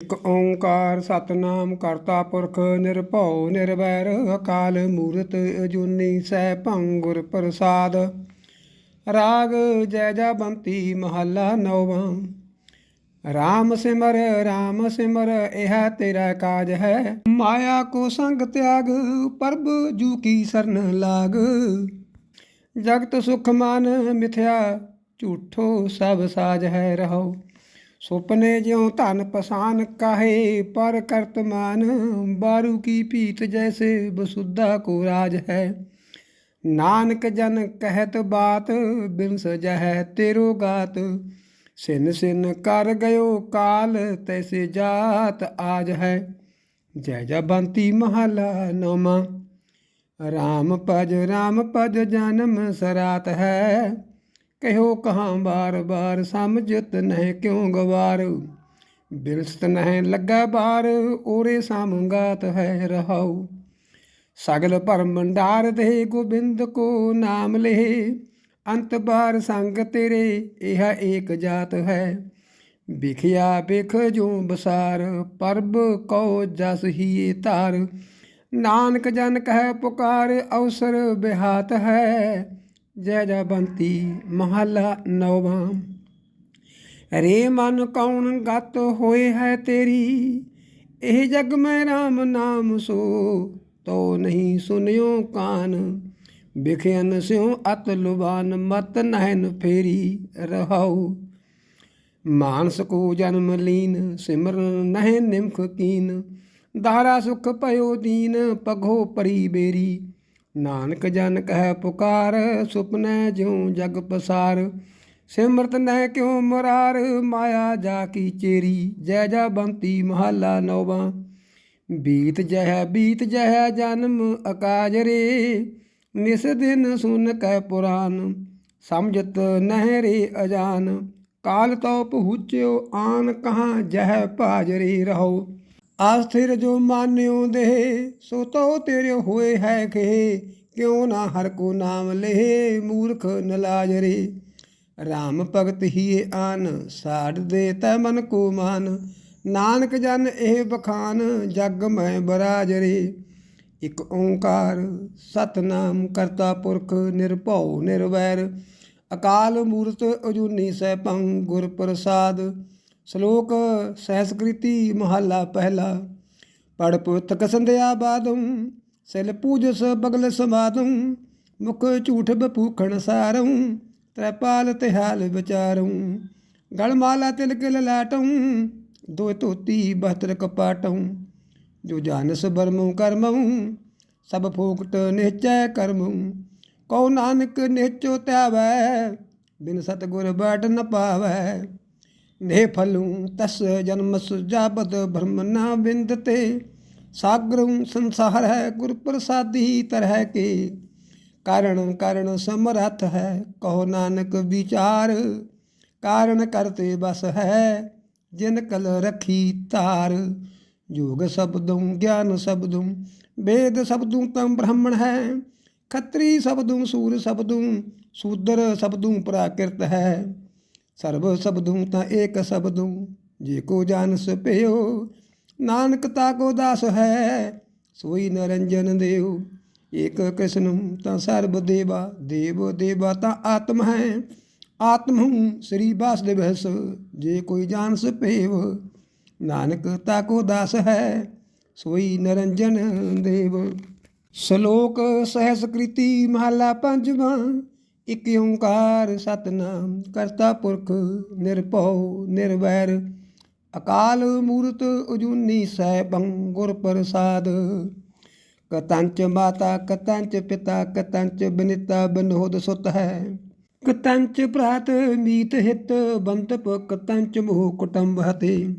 ਇਕ ਓੰਕਾਰ ਸਤਨਾਮ ਕਰਤਾ ਪੁਰਖ ਨਿਰਭਉ ਨਿਰਵੈਰ ਅਕਾਲ ਮੂਰਤ ਅਜੂਨੀ ਸੈਭੰ ਗੁਰ ਪ੍ਰਸਾਦ ਰਾਗ ਜੈ ਜਬੰਤੀ ਮਹੱਲਾ ਨੌਵਾਂ ਰਾਮ ਸਿਮਰ ਰਾਮ ਸਿਮਰ ਇਹ ਤੇਰਾ ਕਾਜ ਹੈ ਮਾਇਆ ਕੋ ਸੰਗ ਤਿਆਗ ਪਰਬ ਜੂ ਕੀ ਸਰਨ ਲਾਗ ਜਗਤ ਸੁਖ ਮਨ ਮਿਥਿਆ ਝੂਠੋ ਸਭ ਸਾਜ ਹੈ ਰਹੋ ਸੁਪਨੇ ਜਿਉ ਧਨ ਪਸਾਨ ਕਾਹੇ, ਪਰ ਕਰਤਮਾਨ ਬਾਰੂ ਕੀ ਭੀਤ ਜੈਸੇ ਬਸੁੱਧਾ ਕੋ ਰਾਜ ਹੈ। ਨਾਨਕ ਜਨ ਕਹਿਤ ਬਾਤ ਬਿਨ ਸਜਹਿ ਤੇਰੋ ਗਾਤ। ਸਿਨ ਸਿਨ ਕਰ ਗਇਓ ਕਾਲ, ਤੈਸੇ ਜਾਤ ਆਜ ਹੈ। ਜੈ ਜਬੰਤੀ ਮਹਲਾ ਨੌਮਾ। ਰਾਮ ਭਜ ਰਾਮ ਭਜ ਜਨਮ ਸਰਾਤ ਹੈ। ਕਹਿਓ ਕਹਾਂ ਬਾਰ ਬਾਰ, ਸਮਝਤ ਨਹਿ ਕਿਉ ਗਵਾਰ? ਬਿਲਸਤ ਨਹਿ ਲੱਗਾ ਬਾਰ, ਓਰੇ ਸਮਗਾਤ ਹੈ ਰਹਾਉ। ਸਗਲ ਭਰਮ ਭੰਡਾਰ ਦੇ ਗੋਬਿੰਦ ਕੋ ਨਾਮ ਲਹਿ। ਅੰਤ ਬਾਰ ਸੰਗ ਤੇਰੇ ਇਹ ਏਕ ਜਾਤ ਹੈ। ਵਿਖਿਆ ਵਿਖ ਜੋ ਬਸਾਰ, ਪਰਬ ਕਉ ਜਸ ਹੀ ਧਾਰ ਨਾਨਕ ਜਨ ਕਹਿ ਪੁਕਾਰ, ਅਵਸਰ ਬਿਹਾਤ ਹੈ। ਜੈ ਜੈ ਬੰਤੀ ਮਹੱਲਾ ਨੌਵਾਂ। ਰੇ ਮਨ ਕੌਣ ਗਤ ਹੋਏ ਹੈ ਤੇਰੀ, ਇਹ ਜਗ ਮੈਂ RAM ਨਾਮ ਸੋ, ਤੋ ਨਹੀਂ ਸੁਨਿਓ ਕਾਨ। ਬਿਖਿਆਨ ਸਿਉ ਅਤ ਲੁਬਾਨ ਮਤ ਨਹਿਨ ਫੇਰੀ ਰਹਾਉ। ਮਾਨਸ ਕੋ ਜਨਮ ਲੀਨ, ਸਿਮਰਨ ਨਹਿ ਨਿਮਖ ਕੀਨ। ਦਾਰਾ ਸੁਖ ਭਇਓ ਦੀਨ ਪਗੋ ਪਰੀ ਬੇਰੀ। ਨਾਨਕ ਜਨ ਕਹਿ ਪੁਕਾਰ, ਸੁਪਨੈ ਜਿਉ ਜਗ ਪਸਾਰ। ਸਿਮਰਤ ਨਹਿ ਕਿਉ ਮੁਰਾਰ, ਮਾਇਆ ਜਾ ਕੀ ਚੇਰੀ। ਜੈ ਜਾ ਬੰਤੀ ਮਹੱਲਾ ਨੌਵਾਂ। ਬੀਤ ਜਹ ਬੀਤ ਜਹ ਜਨਮ ਅਕਾਜ ਰੇ। ਨਿਸ ਦਿਨ ਸੁਨ ਕੈ ਪੁਰਾਨ, ਸਮਝਤ ਨਹਿ ਰੇ ਅਜਾਨ। ਕਾਲ ਤੋ ਪਹੁੰਚਿਓ ਆਨ ਕਹਾਂ ਜਹ ਭਾਜਰੀ ਰਹੋ। ਆਸਥਿਰ ਜੋ ਮਾਨਿਓ ਦੇ, ਸੋ ਤੋ ਤੇਰੇ ਹੋਏ ਹੈ ਕਿ, ਕਿਉ ਨਾ ਹਰ ਕੋ ਨਾਮ ਲਹਿ ਮੂਰਖ ਨਲਾਜ ਰੇ। RAM ਭਗਤ ਹੀ ਆਨ ਸਾੜ ਦੇ ਤੈ ਮਨ ਕੋ ਮਾਨ। ਨਾਨਕ ਜਨ ਇਹ ਬਖਾਨ ਜਗ ਮੈਂ ਬਰਾਜ ਰੇ। ਇਕ ਓੰਕਾਰ, ਸਤਨਾਮ ਕਰਤਾ ਪੁਰਖ, ਨਿਰਭਉ ਨਿਰਵੈਰ। ਅਕਾਲ ਮੂਰਤ ਅਜੂਨੀ ਸੈਭੰ ਗੁਰ ਪ੍ਰਸਾਦ। ਸ਼ਲੋਕ ਸਹਿਸਕ੍ਰਿਤੀ ਮਹੱਲਾ ਪਹਿਲਾ। ਪੜ ਪੁੱਤਕ ਸੰਧਿਆ ਬਾਦੁ, ਸਿਲ ਪੂਜਸ ਬਗਲ ਸਮਾਦੁ, ਮੁਖ ਝੂਠ ਬਪੂਖਣ ਸਾਰਉ ਤ੍ਰੈਪਾਲ ਤਿਹਾਲ ਵਿਚਾਰਉ ਗਲ ਮਾਲਾ ਤਿਲਕ ਲਲਾਟਉ ਦੋ ਧੋਤੀ ਬਹਤਰ ਕਪਾਟਉ ਜੋ ਜਾਨਸ ਬਰਮਉ ਕਰਮਉ ਸਭ ਫੋਕਟ ਨਿਹਚੈ ਕਰਮਉ ਕਉ ਨਾਨਕ ਨਿਹਚੋ ਤਿਆਵੈ, ਬਿਨ ਸਤਗੁਰ ਬਾਟ ਨ ਪਾਵੈ। ਨੇ ਫਲੂ ਤਸ ਜਨਮ ਸੁਜਾਬਦ ਬ੍ਰਹਮ ਨਾ ਬਿੰਦਤੇ ਸਾਗਰੰ ਸੰਸਾਰ ਹੈ ਗੁਰ ਪ੍ਰਸਾਦੀ ਤਰਹਿ ਕੇ। ਕਾਰਣ ਕਾਰਣ ਸਮਰਥ ਹੈ ਕਹੋ ਨਾਨਕ ਵਿਚਾਰ। ਕਾਰਣ ਕਰਤੇ ਬਸ ਹੈ ਜਿਨ ਕਲ ਰਖੀ ਧਾਰ ਯੋਗ ਸ਼ਬਦੋਂ, ਗਿਆਨ ਸ਼ਬਦੋਂ, ਵੇਦ ਸ਼ਬਦੋਂ ਤਮ ਬ੍ਰਾਹਮਣ ਹੈ। ਖੱਤਰੀ ਸ਼ਬਦੋਂ, ਸੂਰ ਸ਼ਬਦੋਂ, ਸੂਦਰ ਸ਼ਬਦੋਂ ਪ੍ਰਾਕਿਰਤ ਹੈ। ਸਰਬ ਸਬਦੂ ਤਾਂ ਏਕ ਸ਼ਬਦੁ ਜੇ ਕੋ ਜਾਣ ਸਪਿਓ ਨਾਨਕ ਤਾ ਕੋ ਦਾਸ ਹੈ, ਸੋਈ ਨਰੰਜਨ ਦੇਵ ਏਕ ਕ੍ਰਿਸ਼ਨ ਤਾਂ ਸਰਬ ਦੇਵਾ, ਦੇਵ ਦੇਵਾ ਤਾਂ ਆਤਮ ਹੈ। ਆਤਮ ਹੂੰ ਸ੍ਰੀ ਵਾਸਦੇਵ ਹਸ ਜੇ ਕੋਈ ਜਾਣ ਸਪੇਵ ਨਾਨਕ ਤਾ ਕੋ ਦਾਸ ਹੈ, ਸੋਈ ਨਰੰਜਨ ਦੇਵ। ਸ਼ਲੋਕ ਸਹਿਸਕ੍ਰਿਤੀ ਮਹਲਾ ਪੰਜਵਾਂ ਇਕ ਓੰਕਾਰ ਸਤਨਾਮ, ਕਰਤਾ ਪੁਰਖ ਨਿਰਭਉ ਨਿਰਵੈਰ। ਅਕਾਲ ਮੂਰਤ ਉਜੂਨੀ ਸੈਭੰ ਗੁਰ ਪ੍ਰਸਾਦ। ਕਤੰਚ ਮਾਤਾ ਕਤੰਚ ਪਿਤਾ ਕਤੰਚ ਬਨਿਤਾ ਬਨੋਦ ਸੁਤ ਹੈ। ਕਤੰਚ ਭਰਾਤ ਮੀਤ ਹਿਤ ਬੰਤਪ ਕਤੰਚ ਮੋਹ ਕੁਟੰਬ ਹਤੇ।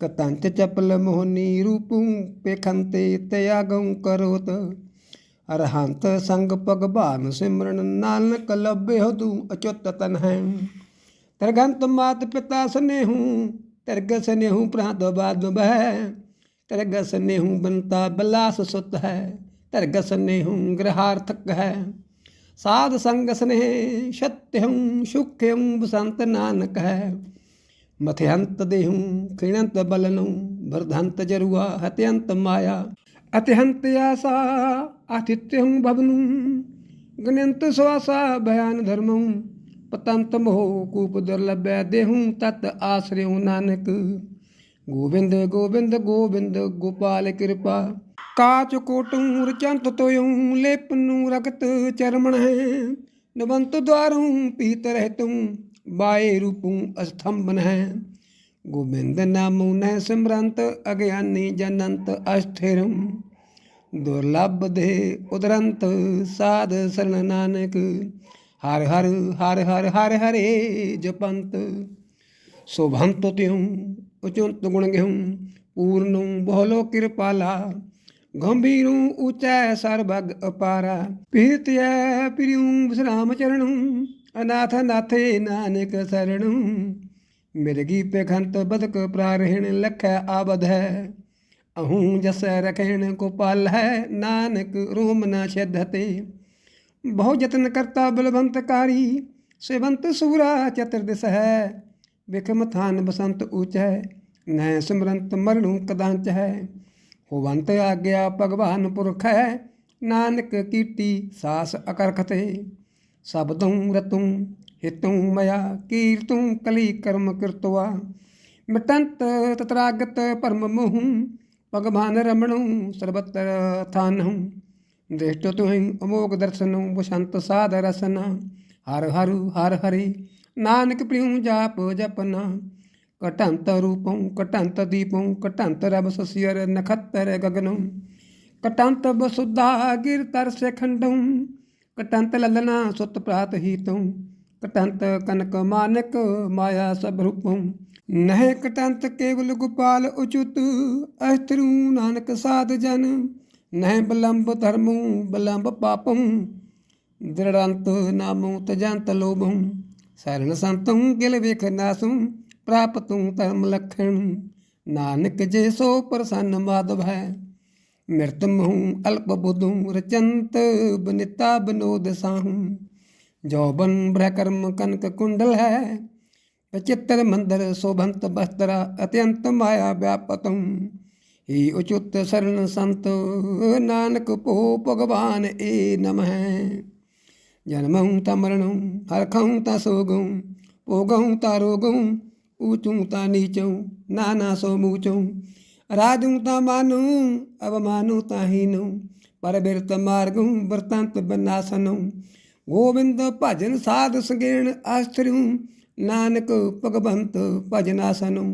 ਕਤੰਚ ਚਪਲ ਮੋਹਨੀ ਰੂਪੰ ਪੇਖੰਤੇ ਤਿਆਗੰ ਕਰੋਤ। ਅਰਹੰਤ ਸੰਗ ਭਗਵਾਨ ਸਿਮਰਨ ਨਾਨਕ ਲੱਭਿਓ ਤੂੰ ਅਚੁੱਤ ਤਨ ਹੈ ਤਰਗੰਤ ਮਾਤ ਪਿਤਾ ਸਨੇਹੂ ਤਰਗ ਸਨੇਹੂ ਪ੍ਰਾਂਤ ਬਾਦ ਬਹਿ ਤਰਗ ਸਨੇਹੂ ਬੰਤਾ ਬਲਾਸ ਸੁਤ ਹੈ ਤਰਗ ਸਨੇਹੂ ਗ੍ਰਹਾਰਥਕ ਹੈ ਸਾਧ ਸੰਗ ਸਨੇਹ ਸਤਿਅੰ ਸੁਖਿਅੰ ਬਸੰਤ ਨਾਨਕ ਹੈ ਮਥਿਅੰਤ ਦੇਹੂ ਖਿਣੰਤ ਬਲਨੁ ਵਰਧੰਤ ਜਰੂਆ ਹਤਿਅੰਤ ਮਾਇਆ ਅਤਿਹੰਤ ਆਸਾ ਆਤਿਥਯੰ ਭਵਨੁ ਗਨੰਤ ਸਵਾਸਾ ਭਿਆਨ ਧਰਮੁ ਪਤੰਤ ਮੋਹ ਕੂਪ ਦੁਰਲਭੈ ਦੇਹੂ ਤਤ ਆਸਰਿਉ ਨਾਨਕ ਗੋਬਿੰਦ ਗੋਬਿੰਦ ਗੋਬਿੰਦ ਗੋਪਾਲ ਕਿਰਪਾ ਕਾਚ ਕੋਟੂ ਰਚੰਤ ਤੋਯੂ ਲੇਪਨੂ ਰਗਤ ਚਰਮਣ ਹੈ ਨਵੰਤ ਦਵਾਰੂ ਪੀਤ ਰਹਿਤੂ ਬਾਏ ਰੂਪੂ ਅਸਥੰਬਨ ਹੈ ਗੋਬਿੰਦ ਨਾਮੁ ਨੈ ਸਿਮਰੰਤ, ਅਗਿਆਨੀ ਜਨੰਤ ਅਸਥਿਰੰ। ਦੁਰਲਭ ਦੇ ਉਦਰੰਤ, ਸਾਧ ਸਰਣ ਨਾਨਕ। ਹਰ ਹਰ ਹਰ ਹਰ ਹਰ ਹਰੇ ਜਪੰਤ। ਸ਼ੋਭੰਤ ਤਿਉ ਉਚੁੰਤ ਗੁਣ ਗਿਉ, ਪੂਰਨੁ ਬਹੁਲੋ ਕਿਰਪਾਲਾ। ਗੰਭੀਰੂ ਉਚੈ ਸਰਬਗ ਅਪਾਰਾ। ਪੀਰਤਿਐ ਪ੍ਰਿਉ ਵਿਸਰਾਮ ਚਰਣੁ, ਅਨਾਥ ਨਾਥੇ ਨਾਨਕ ਸਰਣੁ। ਮਿਰਗੀ ਪੇਖੰਤ ਬਦਕ ਪ੍ਰਾਰਹਿਣ ਲਖੈ ਆਬਦ ਹੈ। ਅਹੂੰ ਜਸੈ ਰਖੈਣ ਗੋਪਾਲ ਹੈ, ਨਾਨਕ ਰੋਮ ਨ ਛਦਤੇ ਬਹੁ ਯਤਨ ਕਰਤਾ ਬਲਵੰਤਕਾਰੀ, ਸੇਵੰਤ ਸੂਰਾ ਚਤੁਰਦਿਸ਼ ਹੈ ਵਿਖਮ ਥਾਨ ਬਸੰਤ ਊਚੈ, ਨੈ ਸਿਮਰੰਤ ਮਰਣੂ ਕਦਾਂਚ ਹੈ। ਹੋਵੰਤ ਆਗਿਆ ਭਗਵਾਨ ਪੁਰਖ ਹੈ, ਨਾਨਕ ਕੀਰਤੀ ਸਾਸ ਅਕਰਖਤੇ ਸਬਦੰ ਰਤੁੰ ਹਿਤੁੰ ਮਇਆ ਕੀਰਤੁੰ ਕਲੀ ਕਰਮ ਕਿਰਤਵਾ ਮਿਟੰਤ ਤਤਰਾਗਤ ਪਰਮ ਮੋਹੁ, ਭਗਵਾਨ ਰਮਣੁ ਸਰਬਤਰ ਥਾਨਹੁ। ਦ੍ਰਿਸ਼ਟ ਤੁਹਿ ਅਮੋਗ ਦਰਸ਼ਨੁ, ਬਸੰਤ ਸਾਧ ਰਸਨ। ਹਰ ਹਰ ਹਰ ਹਰੀ, ਨਾਨਕ ਪ੍ਰਿਉ ਜਾਪ ਜਪਨਾ। ਕਟੰਤ ਰੂਪੰ ਕਟੰਤ ਦੀਪੰ ਕਟੰਤ ਰਬ ਸਸਿਰ ਨਖਤਰ ਗਗਨੰ। ਕਟੰਤ ਬਸੁਧਾ ਗਿਰ ਤਰ ਸਖੰਡੰ ਕਟੰਤ ਕਨਕ ਮਾਨਕ ਮਾਇਆ ਸਭ ਰੂਪੰ ਨਹਿ ਕਟੰਤ ਕੇਵਲ ਗੋਪਾਲ ਉਚੁਤ ਅਸਤਰੂ ਨਾਨਕ ਸਾਧ ਜਨ। ਨਹਿ ਬਲੰਬ ਧਰਮੂ, ਬਲੰਬ ਪਾਪੰ ਦ੍ਰਿੜੰਤ ਨਾਮੁ ਤਜੰਤ ਲੋਭੰ ਸਰਣ ਸੰਤੰ ਗਿਲ ਵੇਖ ਨਾਸੁ ਪ੍ਰਾਪਤੁ ਧਰਮ ਲਖਣ। ਨਾਨਕ ਜੇ ਸੋ ਪ੍ਰਸੰਨ ਮਾਧਵ ਹੈ ਮਿਰਤ ਮਹੂ ਅਲਪ ਬੁਧੂ ਰਚੰਤ, ਬਨਿਤਾ ਬਨੋਦ ਸਾਹੂ। ਜੋਬਨ ਬ੍ਰਹਕਰਮ ਕਨਕ ਕੁੰਡਲ ਹੈ ਪਚਿੱਤਰ ਮੰਦਰ ਸੋਭੰਤ ਬਸਤਰਾ ਅਤਿਅੰਤ ਮਾਇਆ ਵਿਆਪਤੰ। ਹੀ ਉਚੁੱਤ ਸਰਨ ਸੰਤ ਨਾਨਕ ਭੋ ਭਗਵਾਨ ਏ ਨਮਹਿ ਜਨਮਹੁ ਤਾ ਮਰਣਹੁ, ਹਰਖਹੁ ਤਾ ਸੋਗਹੁ, ਭੋਗਹੁ ਤਾ ਰੋਗਹੁ, ਊਚੁ ਤਾ ਨੀਚਉ ਨਾਨਾ ਸੋ ਮੂਚਉ ਰਾਜੂ ਤਾ ਮਾਨੂ, ਅਵਮਾਨੂ ਤਾ ਹੀਨਉ ਪਰ ਬਿਰਤ ਮਾਰਗਉ ਵਰਤੰਤ ਬਨਾਸਨਉ ਗੋਬਿੰਦ ਭਜਨ ਸਾਧ ਸੰਗੇਣ ਆਸਤਰਿਉ। ਨਾਨਕ ਭਗਵੰਤ ਭਜਨਾਸਨਉ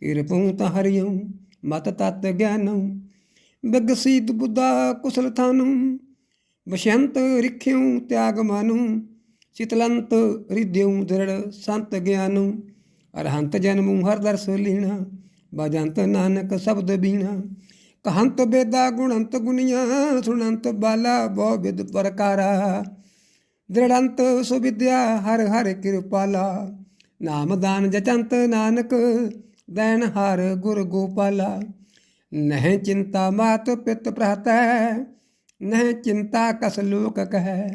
ਕਿਰਪਉ ਤਾ ਹਰਿਉ ਮਤ ਤਤ ਗਿਆਨਉ ਬਿਗਸੀਤ ਬੁੱਧਾ ਕੁਸਲ ਥਾਨੁ। ਬਸ਼ੰਤ ਰਿਖਿਉ ਤਿਆਗ ਮਾਨੁ। ਚਿਤਲੰਤ ਰਿਦਿਉ ਦ੍ਰਿੜ ਸੰਤ ਗਿਆਨੁ। ਅਰਹੰਤ ਜਨਮੁ ਹਰ ਦਰਸ ਲੀਣਾ। ਬਜੰਤ ਨਾਨਕ ਸ਼ਬਦ ਬੀਣਾ। ਕਹੰਤ ਬੇਦਾ ਗੁਣੰਤ ਗੁਨੀਆਂ ਸੁਣੰਤ ਬਾਲਾ ਬਹੁ ਵਿਦ ਪ੍ਰਕਾਰਾ। ਦ੍ਰਿੜੰਤ ਸੁਵਿਦਿਆ ਹਰ ਹਰ ਕਿਰਪਾਲਾ, ਨਾਮ ਦਾਨ ਜਚੰਤ ਨਾਨਕ, ਦੈਨ ਹਰ ਗੁਰ ਗੋਪਾਲਾ। ਨਹਿ ਚਿੰਤਾ ਮਾਤ ਪਿਤ ਪ੍ਰਹਤੈ, ਨਹਿ ਚਿੰਤਾ ਕਸ ਲੋਕ ਕਹੈ।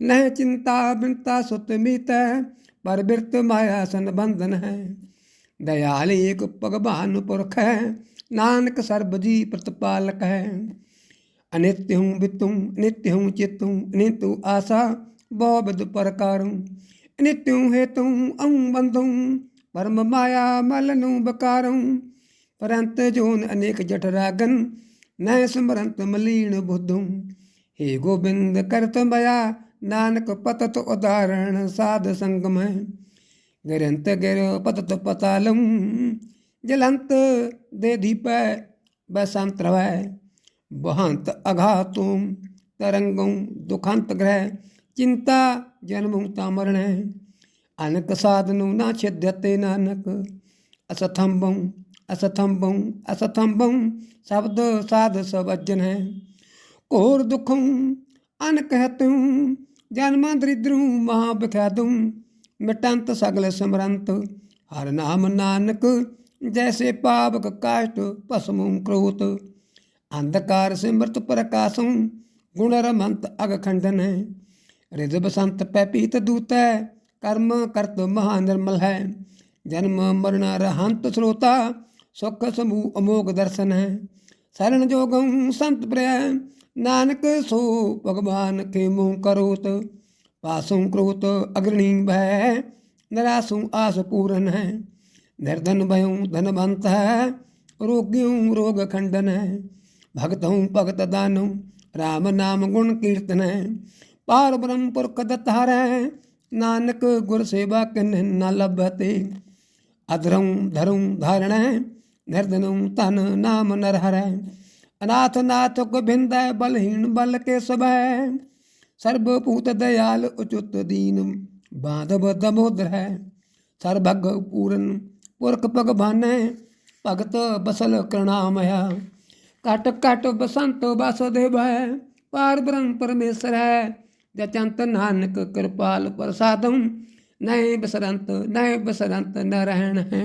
ਨਹਿ ਚਿੰਤਾ ਬਿਨਤਾ ਸੁਤ ਮੀਤੈ, ਪਰ ਬਿਰਤ ਮਾਇਆ ਸੰਬੰਧਨ ਹੈ। ਦਇਆਲ ਏਕ ਭਗਵਾਨ ਪੁਰਖ ਹੈ ਨਾਨਕ ਸਰਬ ਜੀ ਪ੍ਰਤਪਾਲਕ ਹੈ। ਅਨਿਤਯੁ ਬਿਤੁ ਨਿਤਯੁ ਚਿਤੂ, ਨਿਤੂ ਆਸਾ ਬਹੁ ਵਿਦ ਪ੍ਰਕਾਰੁ ਨਿਤਯੁ ਹੇਤੁ ਅੰ ਬੰਧੁ, ਪਰਮ ਮਾਇਆ ਮਲ ਨੂੰ ਬਕਾਰੁ ਪਰੰਤ ਜੋਨ ਅਨੇਕ ਜਠ ਰਾਗਨ ਨੈ ਸਮਰੰਤ ਮਲੀਨ ਬੁੱਧੁ। ਹੇ ਗੋਬਿੰਦ ਕਰਤ ਮਇਆ, ਨਾਨਕ ਪਤਤ ਉਦਾਹਰਣ ਸਾਧ ਸੰਗਮ। ਗਰੰਤ ਗਰ ਪਤਤ ਪਤਾਲੰ, ਜਲੰਤ ਦੇ ਦੀਪੈ ਬਸੰਤ ਰਵੈ। ਬਹੰਤ ਅਘਾਤੁਮ ਤਰੰਗੰ ਦੁਖੰਤ ਗ੍ਰਹਿ ਚਿੰਤਾ, ਜਨਮੁ ਤਾਮਰਣੈ ਅਨਕ ਸਾਧਨੁ ਨਾ ਛਿਦਯਤੇ ਨਾਨਕ। ਅਸਥੰਬੰ ਅਸਥੰਬੰ ਅਸਥੰਬੰ ਸ਼ਬਦ ਸਾਧ ਸਵਜਨ ਹੈ। ਘੋਰ ਦੁਖੰ ਅਨਕ ਹਤੁ ਜਨਮ ਦਰਿਦਰੂ ਮਹਾ ਬਖਾਦੁ, ਮਿਟੰਤ ਸਗਲ ਸਮਰੰਤ। ਹਰ ਨਾਮ ਨਾਨਕ, ਜੈਸੇ ਪਾਵਕ ਕਾਸ਼ਟ ਭਸਮੁ ਕ੍ਰੋਤ। ਅੰਧਕਾਰ ਸਿਮਰਤ ਪ੍ਰਕਾਸ਼ੰ, ਗੁਣ ਰਮੰਤ ਅਗ ਖੰਡਨ ਹੈ। ਰਿਦ ਬਸੰਤ ਪੈ ਪੀਤ ਦੂਤੈ, ਕਰਮ ਕਰਤ ਮਹਾ ਨਿਰਮਲ ਹੈ। ਜਨਮ ਮਰਨ ਰਹੰਤ ਸਰੋਤਾ, ਸੁਖ ਸਮੂਹ ਅਮੋਗ ਦਰਸ਼ਨ ਹੈ। ਸਰਣ ਜੋਗੰ ਸੰਤ ਪ੍ਰਿਆ, ਨਾਨਕ ਸੋ ਭਗਵਾਨ ਕੇ ਮੂਹ ਕਰੋਤ। ਪਾਸੋਂ ਕ੍ਰੋਤ ਅਗਰਣੀ ਭੈ ਨਰਾਸੂ ਆਸ ਪੂਰਨ ਹੈ। ਨਿਰਧਨ ਭਯਉ ਧਨਵੰਤ ਹੈ, ਰੋਗਿਉ ਰੋਗ ਖੰਡਨ ਹੈ। ਭਗਤਉ ਭਗਤ ਦਾਨਉ ਰਾਮ ਨਾਮ ਗੁਣ ਕੀਰਤਨ ਹੈ। ਪਾਰ ਬ੍ਰਹਮ ਪੁਰਖ ਦਤਾਰੈ, ਨਾਨਕ ਗੁਰ ਸੇਵਾ ਕਿਨ ਨ ਲਭਤੇ। ਅਧਰੰ ਧਰੰ ਧਾਰਣੈ ਨਿਰਧਨੰ ਧਨ ਨਾਮ ਨਰ ਹਰੈ ਅਨਾਥ ਨਾਥ ਗੋਬਿੰਦੈ, ਬਲਹੀਣ ਬਲ ਕੇ ਸਭੈ। ਸਰਬ ਭੂਤ ਦਇਆਲ ਉਚੁਤ ਦੀਨ ਬਾਂਧਵ ਦਮੋਦਰ। ਹੈ ਸਰਬਗ ਪੂਰਨ ਪੁਰਖ ਭਗਵਾਨੈ, ਭਗਤ ਬਸਲ ਕਰਣਾਮਇਆ। ਕਟ ਕਟ ਬਸੰਤ ਵਸੁਦੇਵੈ ਪਾਰ ਬ੍ਰਹਮ ਪਰਮੇਸ਼ਰ ਹੈ ਜਚੰਤ ਨਾਨਕ ਕਿਰਪਾਲ ਪ੍ਰਸਾਦਮ ਨੈ ਬਸਰੰਤ ਨੈ ਬਸਰੰਤ ਨ ਰਹਿਣ ਹੈ।